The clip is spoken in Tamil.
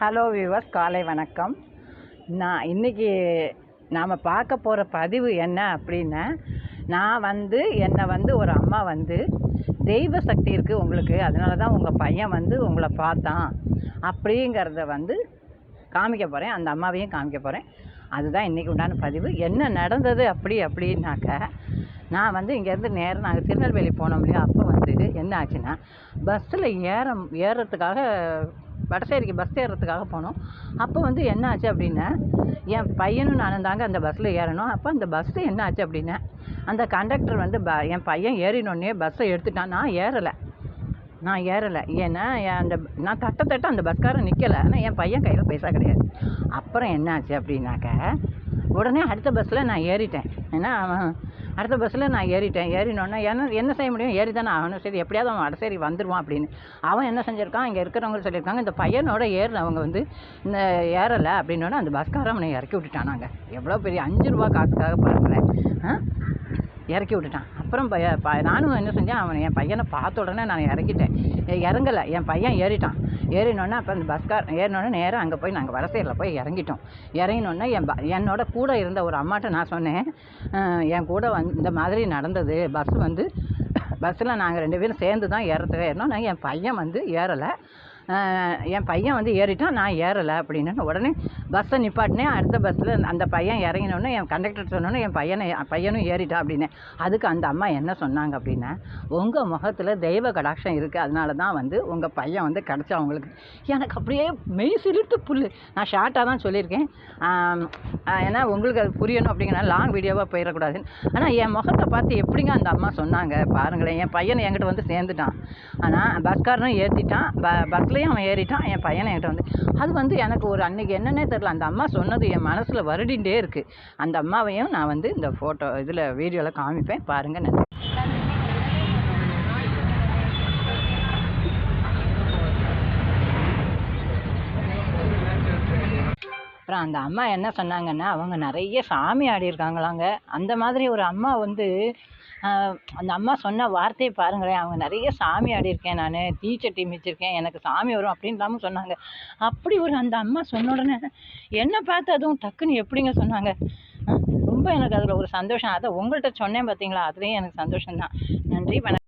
ஹலோ வியூவர்ஸ் காலை வணக்கம். நான் இன்றைக்கி நாம் பார்க்க போகிற பதிவு என்ன அப்படின்னா நான் வந்து என்னை வந்து ஒரு அம்மா வந்து தெய்வ சக்தி இருக்குது உங்களுக்கு அதனால தான் உங்கள் பையன் வந்து உங்களை பார்த்தான் அப்படிங்கிறத வந்து காமிக்க போகிறேன் அந்த அம்மாவையும் காமிக்க போகிறேன் அதுதான் இன்றைக்கி உண்டான பதிவு. என்ன நடந்தது அப்படி அப்படின்னாக்க நான் வந்து இங்கேருந்து நேரம் நாங்கள் திருநெல்வேலி போனோம் இல்லையா? அப்போ வந்து என்ன ஆச்சுன்னா பஸ்ஸில் ஏற ஏறுறதுக்காக வடசேரிக்கு பஸ் ஏறுறதுக்காக போனோம். அப்போ வந்து என்ன ஆச்சு அப்படின்னா என் பையனும் நானும் தாங்க அந்த பஸ்ஸில் ஏறணும். அப்போ அந்த பஸ்ஸு என்ன ஆச்சு அப்படின்னா அந்த கண்டக்டர் வந்து ப என் பையன் ஏறினோடனே பஸ்ஸை எடுத்துட்டான். நான் ஏறலை. நான் ஏறலை. ஏன்னா அந்த நான் தட்ட தட்ட அந்த பஸ்காரன் நிற்கலை ஆனால் என் பையன் கையில் பைசா கிடையாது. அப்புறம் என்னாச்சு அப்படின்னாக்க உடனே அடுத்த பஸ்ஸில் நான் ஏறிட்டேன். ஏன்னா அவன் அடுத்த பஸ்ஸில் நான் ஏறிட்டேன். ஏறினோடனே என்ன என்ன செய்ய முடியும்? ஏறி தானே அவனும் சரி எப்படியாவது அவன் அடசேரி வந்துடுவான் அப்படின்னு. அவன் என்ன செஞ்சுருக்கான்? இங்கே இருக்கிறவங்க சொல்லியிருக்காங்க இந்த பையனோட ஏறினவங்க வந்து இந்த ஏறலை அப்படின்னோடனே அந்த பஸ்காரன் அவனை இறக்கி விட்டுட்டானாங்க எவ்வளோ பெரிய அஞ்சு ரூபா காசுக்காக பாருங்களேன். இறக்கி விட்டுட்டான். அப்புறம் ப நானும் என்ன செஞ்சேன் அவன் என் பையனை பார்த்த உடனே நான் இறக்கிட்டேன். இறங்கலை. என் பையன் ஏறிட்டான். ஏறினோடனே அப்போ அந்த பஸ்கார் ஏறினோடனே நேராக அங்கே போய் நாங்கள் வடசேரியில் போய் இறங்கிட்டோம். இறங்கினோடனே என் ப என்னோட கூட இருந்த ஒரு அம்மாட்ட நான் சொன்னேன் என் கூட வந்து இந்த மாதிரி நடந்தது. பஸ் வந்து பஸ்ஸில் நாங்கள் ரெண்டு பேரும் சேர்ந்து தான் ஏறத்துக்கு ஏறினோம். நாங்கள் என் பையன் வந்து ஏறலை. என் பையன் வந்து ஏறிட்டான் நான் ஏறலை அப்படின்னு. உடனே பஸ்ஸை நிப்பாட்டினேன். அடுத்த பஸ்ஸில் அந்த பையன் இறங்கினோடனே என் கண்டக்டர் சொன்னோன்னே என் பையனை பையனும் ஏறிட்டான் அப்படின்னு. அதுக்கு அந்த அம்மா என்ன சொன்னாங்க அப்படின்னா உங்கள் முகத்தில் தெய்வ கடாட்சம் இருக்குது அதனால தான் வந்து உங்கள் பையன் வந்து கிடச்சா அவங்களுக்கு எனக்கு அப்படியே மெய் சிலிர்த்து புல் நான் ஷார்ட்டாக தான் சொல்லியிருக்கேன். ஏன்னா உங்களுக்கு அது புரியணும் அப்படிங்கிற லாங் வீடியோவாக போயிடக்கூடாதுன்னு. ஆனால் என் முகத்தை பார்த்து எப்படிங்க அந்த அம்மா சொன்னாங்க? பாருங்களேன். என் பையனை என்கிட்ட வந்து சேர்ந்துட்டான். ஆனால் பஸ்காரனும் ஏற்றிட்டான் ப பஸ்ஸில் பஸ்லேயும் அவன் ஏறிட்டான் என் பையனை என்கிட்ட வந்து அது வந்து எனக்கு ஒரு அன்றைக்கி என்னன்னே தெரில அந்த அம்மா சொன்னது என் மனசில் வருடிகிட்டே இருக்குது அந்த அம்மாவையும் நான் வந்து இந்த ஃபோட்டோ இதில் வீடியோவில் காமிப்பேன். பாருங்கள் நன்றி. அப்புறம் அந்த அம்மா என்ன சொன்னாங்கன்னா அவங்க நிறைய சாமி ஆடியிருக்காங்களாங்க. அந்த மாதிரி ஒரு அம்மா வந்து அந்த அம்மா சொன்ன வார்த்தையை பாருங்களேன். அவங்க நிறைய சாமி ஆடியிருக்கேன் நான். தீச்சட்டி மிச்சிருக்கேன் எனக்கு சாமி வரும். அப்படின்லாமும் சொன்னாங்க. அப்படி ஒரு அந்த அம்மா சொன்ன உடனே என்னை பார்த்து அதுவும் டக்குன்னு எப்படிங்க? சொன்னாங்க. ரொம்ப எனக்கு அதில் ஒரு சந்தோஷம். அதை உங்கள்கிட்ட சொன்னேன் பார்த்தீங்களா அதுலேயும் எனக்கு சந்தோஷம்தான். நன்றி வணக்கம்.